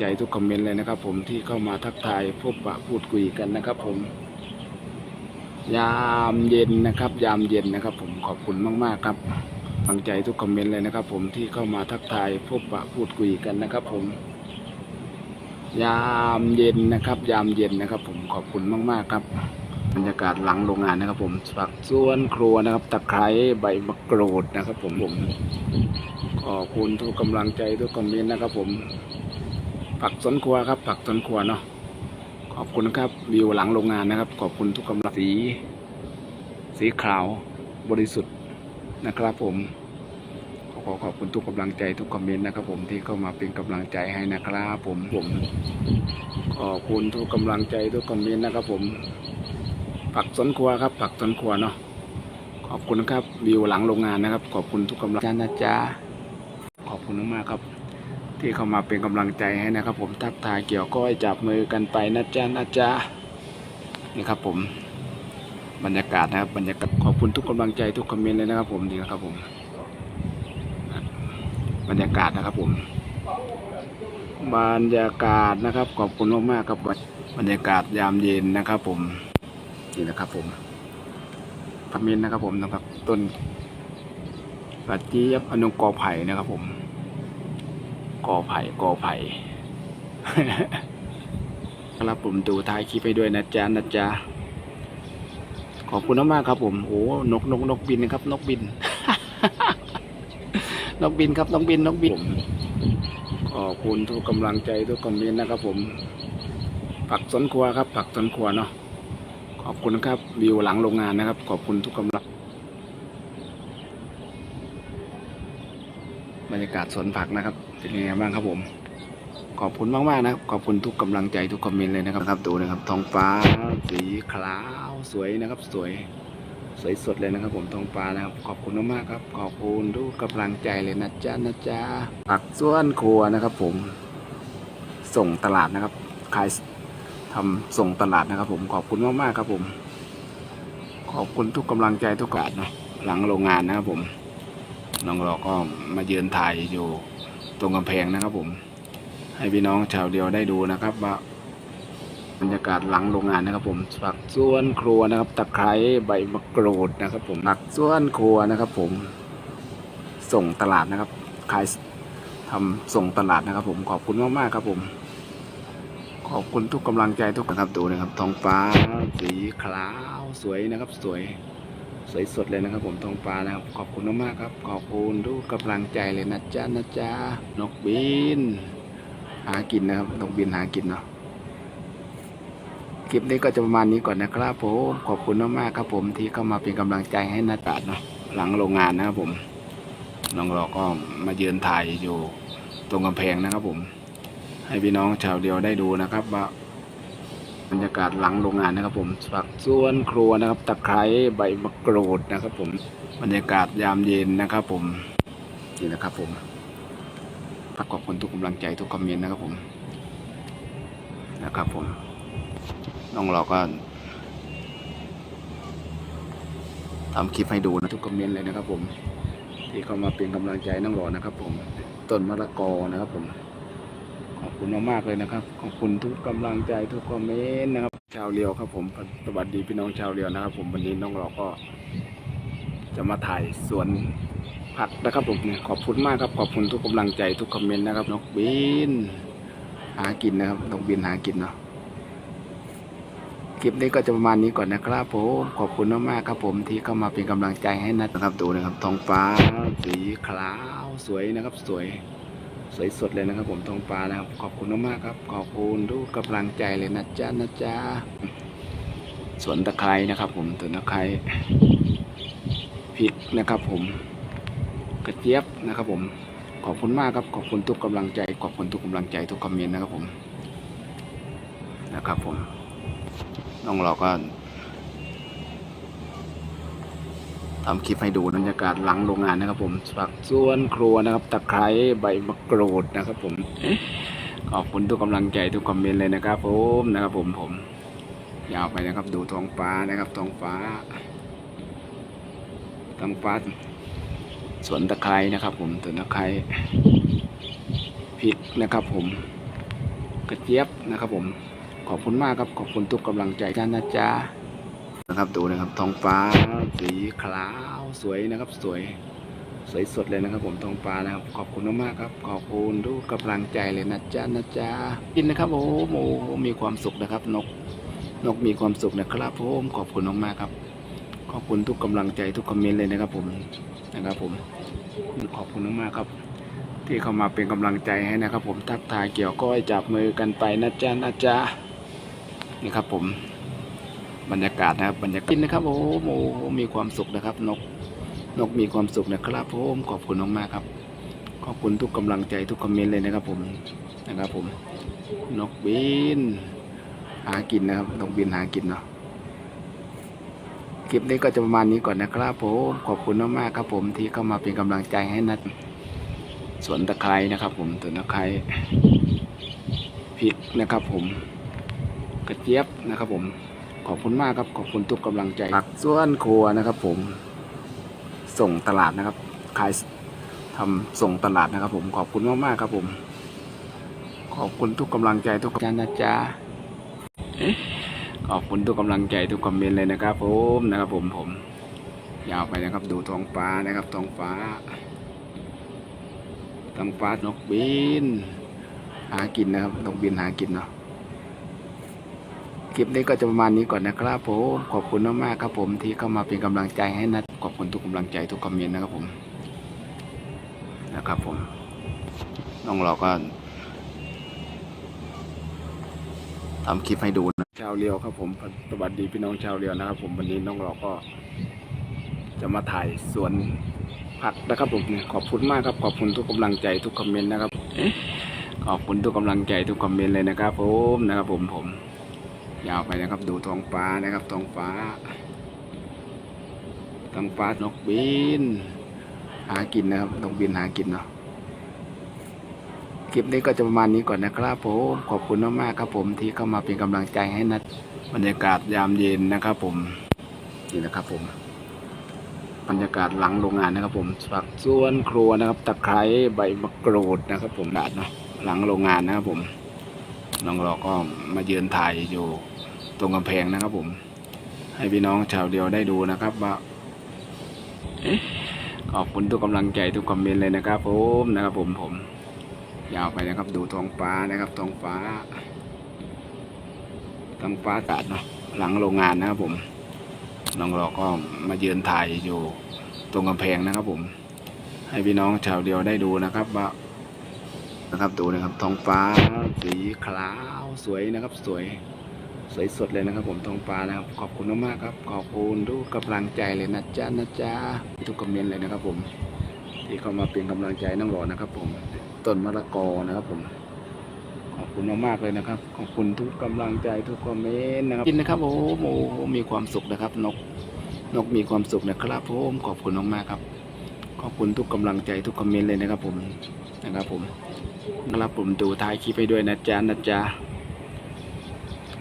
ใจทุกคอมเมนต์เลยนะครับ ผมที่เข้ามาทักทายพบปะพูดคุยกันนะครับ ผม ยามเย็นนะครับ ยามเย็นนะครับ ผมขอบคุณมากๆครับกำลังใจทุกคอมเมนต์เลยนะครับ ผมที่เข้ามาทักทายพบปะพูดคุยกันนะครับ ผม ยามเย็นนะครับ ยามเย็นนะครับ ผมขอบคุณมากๆครับบรรยากาศหลังโรงงานนะครับ ผมผักส่วนครัวนะครับตะไคร้ใบมะกรูดนะครับ ผมผมขอบคุณทุกกำลังใจทุกคอมเมนต์นะครับ ผม ผักสวนครัวครับ ผักสวนครัวเนาะขอบคุณครับวิวหลังโรงงานนะครับ ขอบคุณทุกกำลังสี สีขาวบริสุทธิ์นะครับผมขอขอบคุณทุกกำลังใจทุกคอมเมนต์นะครับ ผมที่เข้ามาเป็นกำลังใจให้นะครับผมผมขอบคุณทุกกำลังใจทุกคอมเมนต์นะครับ ผม ผักสวนครัวครับ ผักสวนครัวเนาะขอบคุณครับวิวหลังโรงงานนะครับ ขอบคุณทุกกำลังใจนะจ๊ะขอบคุณมากครับ ที่เข้ามาเป็นกำลังใจให้นะครับ ผมทักทายเกี่ยวก้อยจับมือกันไปนะจ๊ะนะจ๊ะนี่ครับผมบรรยากาศนะครับบรรยากาศขอบคุณทุกกำลังใจทุกคอมเมนต์เลยนะครับ ผมดีนะครับผม บรรยากาศนะครับผม บรรยากาศนะครับ ขอบคุณมากๆครับบรรยากาศยามเย็นนะครับ ผมนี่นะครับ ผมพมินนะครับ ผมนะครับ ต้นกระเจี๊ยบอนงกอไผ่นะครับ ผม กอไผ่กอไผ่ครับผมดูท้ายคลิปไปด้วยนะจ๊ะนะจ๊ะขอบคุณมากๆครับผมโอ้นกนกนกบินนะครับ นกบิน นกบินครับนกบินนกบินขอบคุณทุกกำลังใจทุกคอมเมนต์นะครับ ผม ผักสวนครัวครับ ผักสวนครัวเนาะขอบคุณครับวิวหลังโรงงานนะครับ ขอบคุณทุกกำลัง บรรยากาศสวนผักนะครับ เป็นยังไงบ้างครับผม ขอบคุณมากๆนะครับขอบคุณทุกกำลังใจทุกคอมเมนต์เลยนะครับครับดูนะครับท้องฟ้าสีขาวสวยนะครับ สวยสวยสดเลยนะครับ ผมท้องฟ้านะครับ ขอบคุณมากๆครับ ขอบคุณทุกกำลังใจเลยนะจ๊ะนะจ๊ะผักส่วนครัวนะครับ ผม ส่งตลาดนะครับขายทำส่งตลาดนะครับ ผมขอบคุณมากๆครับ ผม ขอบคุณทุกกำลังใจทุกกาดนะหลังโรงงานนะครับผม น้องเราก็มาเยือนถ่ายอยู่ตรงกำแพงนะครับผม ให้พี่น้องชาวเดียวได้ดูนะครับว่าบรรยากาศหลังโรงงานนะครับผมผักส่วนครัวนะครับตะไคร้ใบมะกรูดนะครับ ผมผักส่วนครัวนะครับ ผม ส่งตลาดนะครับขายทำส่งตลาดนะครับ ผมขอบคุณมากๆครับผม ขอบคุณทุกกำลังใจทุกคนครับดูนะครับท้องฟ้าสีขาวสวยนะครับ สวย สวยสดเลยนะครับ ผมทองฟ้านะครับ ขอบคุณมากๆครับ ขอบคุณทุกกำลังใจเลยนะจ๊ะนะจ๊ะนกบิน หากินนะครับนกบินหากินเนาะคลิปนี้ก็จะประมาณนี้ก่อนนะครับผมขอบคุณมากๆครับ ผมที่เข้ามาเป็นกำลังใจให้นัดตัดเนาะหลังโรงงานนะครับผมน้องเราก็มาเยือนถ่ายอยู่ตรงกำแพงนะครับผม ให้พี่น้องชาวเดียวได้ดูนะครับว่า บรรยากาศหลังโรงงานนะครับผมผักส่วนครัวนะครับตะไคร้ใบมะกรูดนะครับ ผมบรรยากาศยามเย็นนะครับ ผมนี่นะครับผมขอบคุณทุกกำลังใจทุกคอมเมนต์นะครับผมนะครับผมน้องเราก็ทำคลิปให้ดูนะทุกคอมเมนต์เลยนะครับผม ที่เข้ามาเป็นกำลังใจน้องหล่อนะครับผมต้นมะละกอนะครับผม คุณมากๆเลยนะครับ ขอบคุณทุกกำลังใจทุกคอมเมนต์นะครับ ชาวเรียวครับผมสวัสดีพี่น้องชาวเรียวนะครับ ผมวันนี้น้องเราก็ จะมาถ่ายสวนผักนะครับผมเนี่ยขอบคุณมากครับ ขอบคุณทุกกำลังใจทุกคอมเมนต์นะครับนกบิน หากินนะครับนกบินหากินเนาะคลิปนี้ก็จะประมาณนี้ก่อนนะครับผมขอบคุณมากๆครับผมที่เข้ามาเป็นกำลังใจให้นะครับดูนะครับท้องฟ้าสีขาวสวยนะครับสวย สวยสดเลยนะครับผมทองฟ้านะครับ ขอบคุณมากๆครับ ขอบคุณทุกกำลังใจเลยนะจ๊ะนะจ๊ะสวนตะไคร้นะครับ ผมสวนตะไคร้พริกนะครับ ผมกระเจี๊ยบนะครับผมขอบคุณมากครับ ขอบคุณทุกกำลังใจ ขอบคุณทุกกำลังใจทุกคอมเมนต์นะครับผม นะครับผม น้องเราก็ ทำคลิปให้ดูบรรยากาศหลังโรงงานนะครับ ผมผักส่วนครัวนะครับ ตะไคร้ใบมะกรูดนะครับ ผมขอบคุณทุกกำลังใจทุกคอมเมนต์เลยนะครับผมนะครับ ผมผม ยาวไปนะครับ ดูท้องฟ้านะครับท้องฟ้าท้องฟ้าสวนตะไคร้นะครับ ผมสวนตะไคร้พริกนะครับ ผมกระเจี๊ยบนะครับ ผมขอบคุณมากครับขอบคุณทุกกำลังใจกันนะจ๊ะ นะครับดูนะครับท้องฟ้าสีขาวสวยนะครับ สวยสวยสดเลยนะครับ ผมท้องฟ้านะครับ ขอบคุณมากๆครับ ขอบคุณทุกกำลังใจเลยนะจ๊ะนะจ๊ะกินนะครับโอ้โหมีความสุขนะครับ นกนกมีความสุขนะครับผมขอบคุณมากๆครับ ขอบคุณทุกกำลังใจทุกคอมเมนต์เลยนะครับ ผมนะครับ ผมขอบคุณมากๆครับ ที่เข้ามาเป็นกำลังใจให้นะครับ ผมทักทายเกี่ยวก้อยจับมือกันไปนะจ๊ะนะจ๊ะนี่ครับผม บรรยากาศนะครับบรรยากาศนะครับโอ้โหมีความสุขนะครับ นกนกมีความสุขนะครับผมขอบคุณมากๆครับ ขอบคุณทุกกำลังใจทุกคอมเมนต์เลยนะครับ ผมนะครับ ผม นกบิน หากินนะครับนกบินหากินเนาะคลิปนี้ก็จะประมาณนี้ก่อนนะครับผมขอบคุณมากๆครับ ผมที่เข้ามาเป็นกำลังใจให้นัดสวนตะไคร้นะครับ ผมสวนตะไคร้พริกนะครับ ผมกระเจี๊ยบนะครับผม ขอบคุณมากครับ ขอบคุณทุกกำลังใจผักสวนครัวนะครับผม ส่งตลาดนะครับ ขายทำส่งตลาดนะครับ ผม ขอบคุณมากๆครับผม ขอบคุณทุกกำลังใจทุกท่านนะจ๊ะขอบคุณทุกกำลังใจทุกคอมเมนต์เลยนะครับ ผมนะครับ ผมผม ยาวไปนะครับ ดูท้องฟ้านะครับท้องฟ้าท้องฟ้านกบิน หากินนะครับนกบินหากินเนาะ คลิปนี้ก็จะประมาณนี้ก่อนนะครับผมขอบคุณมากๆครับผมที่เข้ามาเป็นกำลังใจให้นะขอบคุณทุกกำลังใจทุกคอมเมนต์นะครับผมนะครับผมน้องเราก็ทำคลิปให้ดูนะชาวเรียวครับผมสวัสดีพี่น้องชาวเรียวนะครับ ผมวันนี้น้องเราก็ จะมาถ่ายสวนผักนะครับผมขอบคุณมากครับขอบคุณทุกกำลังใจทุกคอมเมนต์นะครับขอบคุณทุกกำลังใจทุกคอมเมนต์เลยนะครับ ผมนะครับผมผม ยาวไปนะครับ ดูท้องฟ้านะครับท้องฟ้าท้องฟ้านกบิน หากินนะครับนกบินหากินเนาะคลิปนี้ก็จะประมาณนี้ก่อนนะครับผมขอบคุณมากๆครับผมที่เข้ามาเป็นกำลังใจให้นัดบรรยากาศยามเย็นนะครับผมนี่นะครับผม บรรยากาศหลังโรงงานนะครับ ผมผักสวนครัวนะครับตะไคร้ใบมะกรูดนะครับ ผมดาดเนาะหลังโรงงานนะครับผมน้องเราก็มาเยือนถ่ายอยู่ ตรงกำแพงนะครับผม ให้พี่น้องชาวเดียวได้ดูนะครับว่าขอบคุณทุกกำลังใจทุกคอมเมนต์เลยนะครับผมนะครับผมผม ยาวไปนะครับดูท้องฟ้านะครับท้องฟ้าท้องฟ้าอากาศเนาะหลังโรงงานนะครับผมน้องราก็มาเยือนถ่ายอยู่ตรงกำแพงนะครับผม ให้พี่น้องชาวเดียวได้ดูนะครับว่านะครับดูนะครับท้องฟ้าสีขาวสวยนะครับสวย สวยสดเลยนะครับ ผมทองฟ้านะครับ ขอบคุณมากๆครับ ขอบคุณทุกกำลังใจเลยนะจ๊ะนะจ๊ะทุกคอมเมนต์เลยนะครับ ผมที่เข้ามาเป็นกำลังใจน้องหล่อนะครับ ผมต้นมะละกอนะครับ ผม ขอบคุณมากๆเลยนะครับ ขอบคุณทุกกำลังใจทุกคอมเมนต์นะครับกินนะครับโอ้โหมีความสุขนะครับ นกนกมีความสุขนะครับผมขอบคุณมากๆครับ ขอบคุณทุกกำลังใจทุกคอมเมนต์เลยนะครับ ผมนะครับ ผมนะครับผมดูท้ายคลิปไปด้วยนะจ๊ะนะจ๊ะ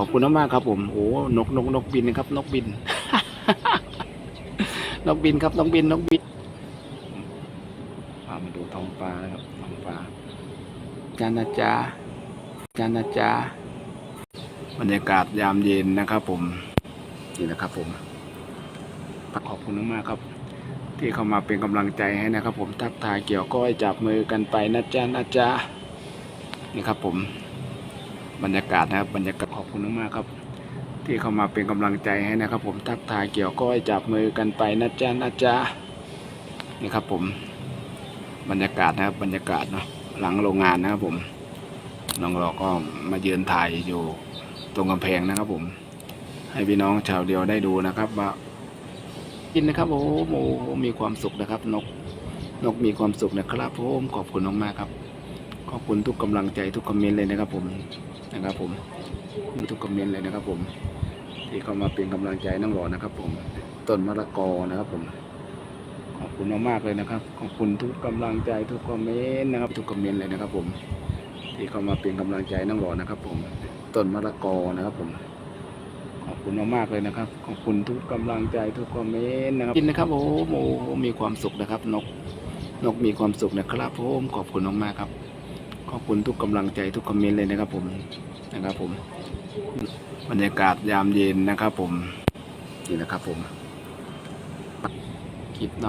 ขอบคุณมากๆครับ ผมโอ้นกนกนกบินนะครับ นกบิน นกบินครับนกบินนกบินพามาดูท้องฟ้านะครับท้องฟ้าจ้านะจ๊ะจ้านะจ๊ะบรรยากาศยามเย็นนะครับ ผมนี่นะครับ ผมขอบคุณมากๆครับ ที่เข้ามาเป็นกำลังใจให้นะครับ ผมทักทายเกี่ยวก้อยจับมือกันไปนะจ๊ะนะจ๊ะนี่ครับ ผม บรรยากาศนะครับบรรยากาศขอบคุณมากครับ ที่เข้ามาเป็นกำลังใจให้นะครับ ผมทักทายเกี่ยวก้อยจับมือกันไปนะจ๊ะนะจ๊ะนี่ครับ ผมบรรยากาศนะครับบรรยากาศเนาะหลังโรงงานนะครับผมน้องเราก็มาเยือนถ่ายอยู่ตรงกำแพงนะครับ ผม ให้พี่น้องชาวเดียวได้ดูนะครับว่ากินนะครับโอ้โหมีความสุขนะครับ นกนกมีความสุขนะครับผมขอบคุณมากๆครับ ขอบคุณทุกกำลังใจทุกคอมเมนต์เลยนะครับผมนะครับผมทุกคอมเมนต์เลยนะครับ ผมที่เข้ามาเป็นกำลังใจน้องหล่อนะครับ ผมต้นมะละกอนะครับผมขอบคุณมากๆเลยนะครับ ขอบคุณทุกกำลังใจทุกคอมเมนต์นะครับ ทุกคอมเมนต์เลยนะครับ ผมที่เข้ามาเป็นกำลังใจน้องหล่อนะครับ ผมต้นมะละกอนะครับ ผมขอบคุณมากๆเลยนะครับ ขอบคุณทุกกำลังใจทุกคอมเมนต์นะครับกินนะครับโอ้โหมีความสุขนะครับ นกนกมีความสุขนะครับผมขอบคุณมากๆครับ ขอบคุณทุกกำลังใจทุกคอมเมนต์เลยนะครับผมนะครับผม บรรยากาศยามเย็นนะครับผมนี่นะครับผมคลิปเนาะ